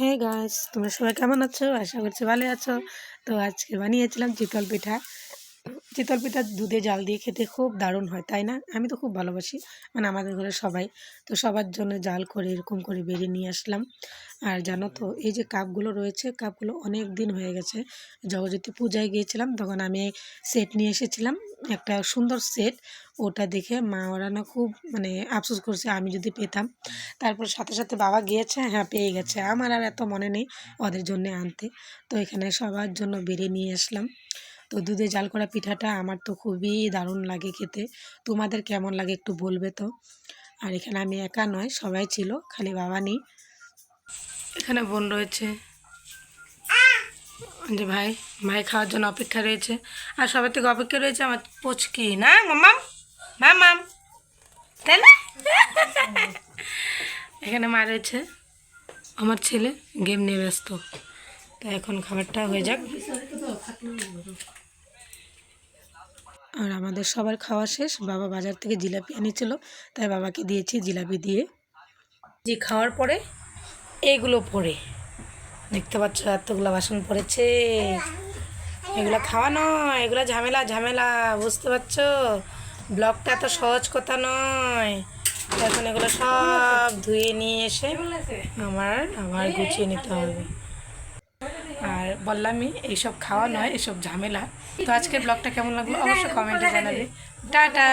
হ্যাঁ গাছ তোমরা সবাই কেমন আছো? আশা করছি ভালো আছো। তো আজকে বানিয়েছিলাম চিতল পিঠা। চিতল পিঠা দুধে জাল দিয়ে খেতে খুব দারুণ হয়, তাই না? আমি তো খুব ভালোবাসি মানে আমাদের ঘরে সবাই। তো সবার জন্য জাল করে এরকম করে বেরিয়ে নিয়ে আসলাম। আর জানো তো, এই যে কাপগুলো রয়েছে, কাপগুলো অনেক দিন হয়ে গেছে। জগজ্যোতি পূজায় গিয়েছিলাম, তখন আমি সেট নিয়ে এসেছিলাম, একটা সুন্দর সেট ওটা দেখে মা ওরা না খুব মানে আফসোস করছে, আমি যদি পেতাম। তারপর সাথে সাথে বাবা গিয়েছে হ্যাঁ পেয়ে গেছে। আমার আর এত মনে নেই ওদের জন্য আনতে। তো এখানে সবার জন্য বেড়ে নিয়ে আসলাম। তো দুধে জাল করা পিঠাটা আমার তো খুবই দারুণ লাগে খেতে। তোমাদের কেমন লাগে একটু বলবে তো? আর এখানে আমি একা নয়, সবাই ছিল, খালি বাবা নেই। এখানে বোন রয়েছে। যে ভাই ভাই খাওয়ার জন্য অপেক্ষা রয়েছে। আর সবার থেকে অপেক্ষা রয়েছে আমার পুচকি, না মামাম মামাম তাই না? এখানে মা রয়েছে। আমার ছেলে গেম নিয়ে ব্যস্ত। তো এখন খাবারটা হয়ে যাক। আর আমাদের সবার খাওয়া শেষ। বাবা বাজার থেকে জিলাপি এনেছিল, তাই বাবাকে দিয়েছি জিলাপি দিয়ে। যে খাওয়ার পরে এইগুলো পরে। দেখতে পাচ্ছ, এতগুলো বাসন পড়েছে। এগুলো খাওয়া নয়, এগুলো ঝামেলা ঝামেলা, বুঝতে পারছ? ব্লগটা এত সহজ কথা নয়। এখন এগুলো সব ধুয়ে নিয়ে এসে আমার আবার গুছিয়ে নিতে হবে। আর বললামই, এইসব খাওয়া নয়, এসব ঝামেলা। তো আজকের ব্লগটা কেমন লাগল? অবশ্যই কমেন্টে জানাবে। টাটা!